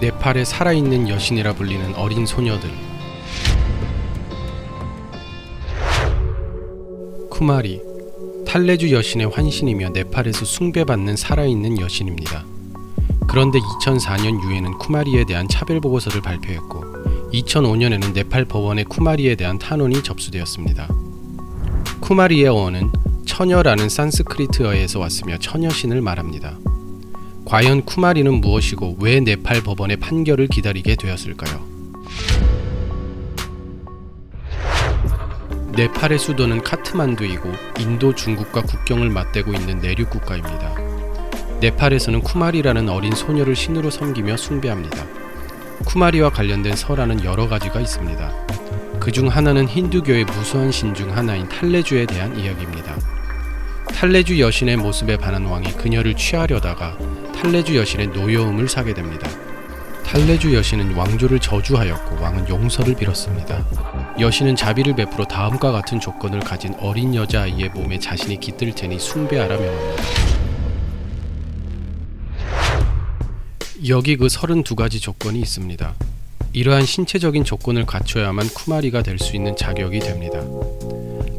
네팔의 살아있는 여신이라 불리는 어린 소녀들 쿠마리 탈레주 여신의 환신이며 네팔에서 숭배받는 살아있는 여신입니다. 그런데 2004년 유엔은 쿠마리에 대한 차별 보고서를 발표했고 2005년에는 네팔 법원에 쿠마리에 대한 탄원이 접수되었습니다. 쿠마리의 어원은 처녀라는 산스크리트어에서 왔으며 처녀신을 말합니다. 과연 쿠마리는 무엇이고 왜 네팔 법원의 판결을 기다리게 되었을까요? 네팔의 수도는 카트만두이고 인도 중국과 국경을 맞대고 있는 내륙 국가입니다. 네팔에서는 쿠마리라는 어린 소녀를 신으로 섬기며 숭배합니다. 쿠마리와 관련된 설화는 여러 가지가 있습니다. 그 중 하나는 힌두교의 무수한 신 중 하나인 탈레주에 대한 이야기입니다. 탈레주 여신의 모습에 반한 왕이 그녀를 취하려다가 탈레주 여신의 노여움을 사게 됩니다. 탈레주 여신은 왕조를 저주하였고 왕은 용서를 빌었습니다. 여신은 자비를 베풀어 다음과 같은 조건을 가진 어린 여자아이의 몸에 자신이 깃들 테니 숭배하라 명합니다. 여기 그 32가지 조건이 있습니다. 이러한 신체적인 조건을 갖춰야만 쿠마리가 될 수 있는 자격이 됩니다.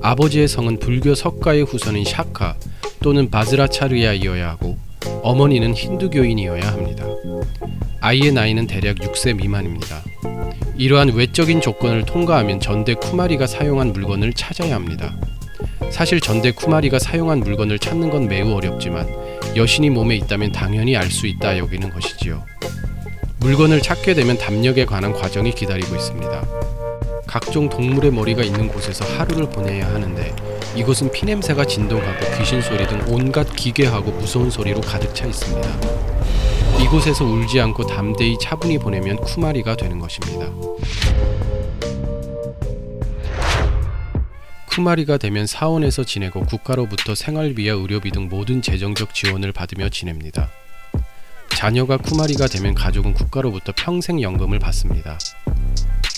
아버지의 성은 불교 석가의 후손인 샤카 또는 바즈라차르야이어야 하고 어머니는 힌두교인이어야 합니다. 아이의 나이는 대략 6세 미만입니다. 이러한 외적인 조건을 통과하면 전대 쿠마리가 사용한 물건을 찾아야 합니다. 사실 전대 쿠마리가 사용한 물건을 찾는 건 매우 어렵지만 여신이 몸에 있다면 당연히 알 수 있다 여기는 것이지요. 물건을 찾게 되면 담력에 관한 과정이 기다리고 있습니다. 각종 동물의 머리가 있는 곳에서 하루를 보내야 하는데 이곳은 피냄새가 진동하고 귀신 소리 등 온갖 기괴하고 무서운 소리로 가득 차 있습니다. 이곳에서 울지 않고 담대히 차분히 보내면 쿠마리가 되는 것입니다. 쿠마리가 되면 사원에서 지내고 국가로부터 생활비와 의료비 등 모든 재정적 지원을 받으며 지냅니다. 자녀가 쿠마리가 되면 가족은 국가로부터 평생 연금을 받습니다.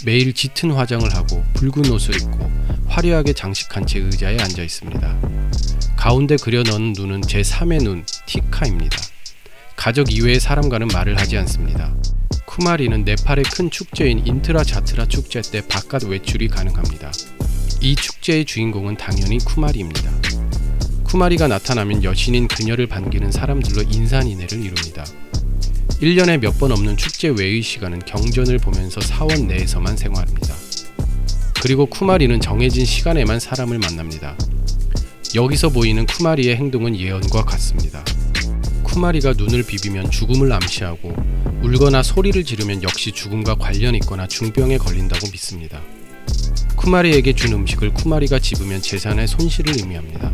매일 짙은 화장을 하고 붉은 옷을 입고 화려하게 장식한 채 의자에 앉아 있습니다. 가운데 그려 넣은 눈은 제 3의 눈, 티카입니다. 가족 이외의 사람과는 말을 하지 않습니다. 쿠마리는 네팔의 큰 축제인 인트라 자트라 축제 때 바깥 외출이 가능합니다. 이 축제의 주인공은 당연히 쿠마리입니다. 쿠마리가 나타나면 여신인 그녀를 반기는 사람들로 인산인해를 이룹니다. 1년에 몇 번 없는 축제 외의 시간은 경전을 보면서 사원 내에서만 생활합니다. 그리고 쿠마리는 정해진 시간에만 사람을 만납니다. 여기서 보이는 쿠마리의 행동은 예언과 같습니다. 쿠마리가 눈을 비비면 죽음을 암시하고 울거나 소리를 지르면 역시 죽음과 관련 있거나 중병에 걸린다고 믿습니다. 쿠마리에게 준 음식을 쿠마리가 집으면 재산의 손실을 의미합니다.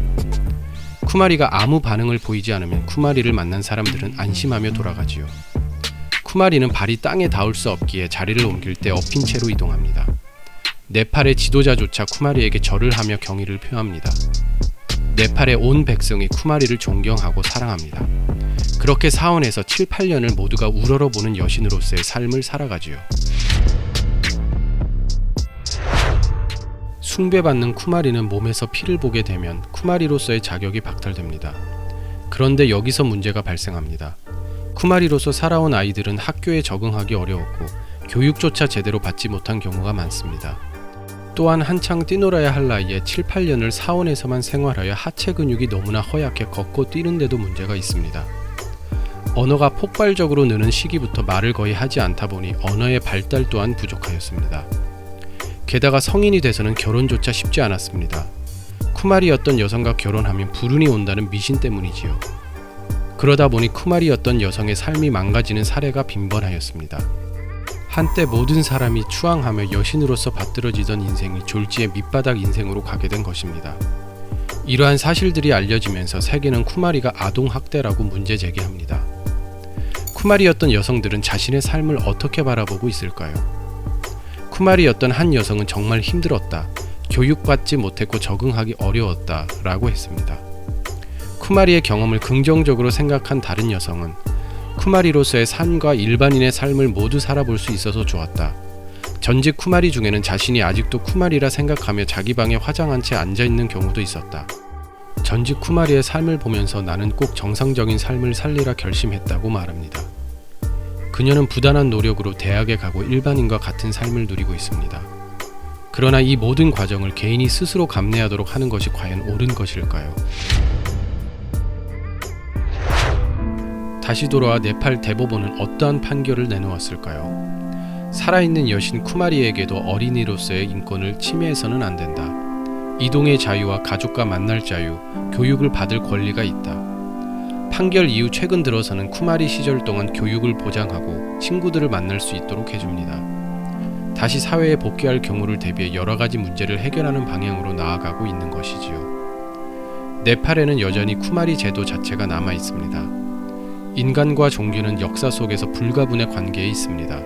쿠마리가 아무 반응을 보이지 않으면 쿠마리를 만난 사람들은 안심하며 돌아가지요. 쿠마리는 발이 땅에 닿을 수 없기에 자리를 옮길 때 엎인 채로 이동합니다. 네팔의 지도자조차 쿠마리에게 절을 하며 경의를 표합니다. 네팔의 온 백성이 쿠마리를 존경하고 사랑합니다. 그렇게 사원에서 7, 8년을 모두가 우러러보는 여신으로서의 삶을 살아가지요. 숭배받는 쿠마리는 몸에서 피를 보게 되면 쿠마리로서의 자격이 박탈됩니다. 그런데 여기서 문제가 발생합니다. 쿠마리로서 살아온 아이들은 학교에 적응하기 어려웠고 교육조차 제대로 받지 못한 경우가 많습니다. 또한 한창 뛰놀아야 할 나이에 7, 8년을 사원에서만 생활하여 하체 근육이 너무나 허약해 걷고 뛰는데도 문제가 있습니다. 언어가 폭발적으로 느는 시기부터 말을 거의 하지 않다 보니 언어의 발달 또한 부족하였습니다. 게다가 성인이 돼서는 결혼조차 쉽지 않았습니다. 쿠마리였던 여성과 결혼하면 불운이 온다는 미신 때문이지요. 그러다 보니 쿠마리였던 여성의 삶이 망가지는 사례가 빈번하였습니다. 한때 모든 사람이 추앙하며 여신으로서 받들어지던 인생이 졸지의 밑바닥 인생으로 가게 된 것입니다. 이러한 사실들이 알려지면서 세계는 쿠마리가 아동 학대라고 문제 제기합니다. 쿠마리였던 여성들은 자신의 삶을 어떻게 바라보고 있을까요? 쿠마리였던 한 여성은 정말 힘들었다. 교육받지 못했고 적응하기 어려웠다. 라고 했습니다. 쿠마리의 경험을 긍정적으로 생각한 다른 여성은 쿠마리로서의 삶과 일반인의 삶을 모두 살아볼 수 있어서 좋았다. 전직 쿠마리 중에는 자신이 아직도 쿠마리라 생각하며 자기 방에 화장한 채 앉아 있는 경우도 있었다. 전직 쿠마리의 삶을 보면서 나는 꼭 정상적인 삶을 살리라 결심했다고 말합니다. 그녀는 부단한 노력으로 대학에 가고 일반인과 같은 삶을 누리고 있습니다. 그러나 이 모든 과정을 개인이 스스로 감내하도록 하는 것이 과연 옳은 것일까요? 다시 돌아와 네팔 대법원은 어떠한 판결을 내놓았을까요? 살아있는 여신 쿠마리에게도 어린이로서의 인권을 침해해서는 안 된다. 이동의 자유와 가족과 만날 자유, 교육을 받을 권리가 있다. 판결 이후 최근 들어서는 쿠마리 시절 동안 교육을 보장하고 친구들을 만날 수 있도록 해줍니다. 다시 사회에 복귀할 경우를 대비해 여러 가지 문제를 해결하는 방향으로 나아가고 있는 것이지요. 네팔에는 여전히 쿠마리 제도 자체가 남아 있습니다. 인간과 종교는 역사 속에서 불가분의 관계에 있습니다.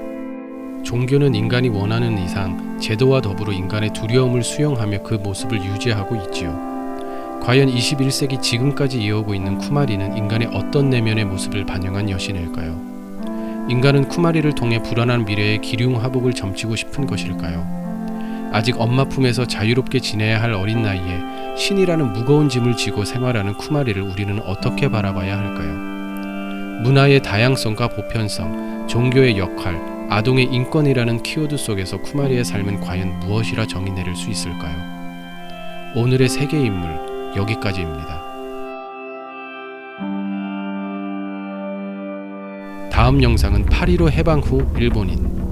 종교는 인간이 원하는 이상 제도와 더불어 인간의 두려움을 수용하며 그 모습을 유지하고 있지요. 과연 21세기 지금까지 이어오고 있는 쿠마리는 인간의 어떤 내면의 모습을 반영한 여신일까요? 인간은 쿠마리를 통해 불안한 미래의 기륭 화복을 점치고 싶은 것일까요? 아직 엄마 품에서 자유롭게 지내야 할 어린 나이에 신이라는 무거운 짐을 지고 생활하는 쿠마리를 우리는 어떻게 바라봐야 할까요? 문화의 다양성과 보편성, 종교의 역할, 아동의 인권이라는 키워드 속에서 쿠마리의 삶은 과연 무엇이라 정의 내릴 수 있을까요? 오늘의 세계 인물 여기까지입니다. 다음 영상은 8.15 해방 후 일본인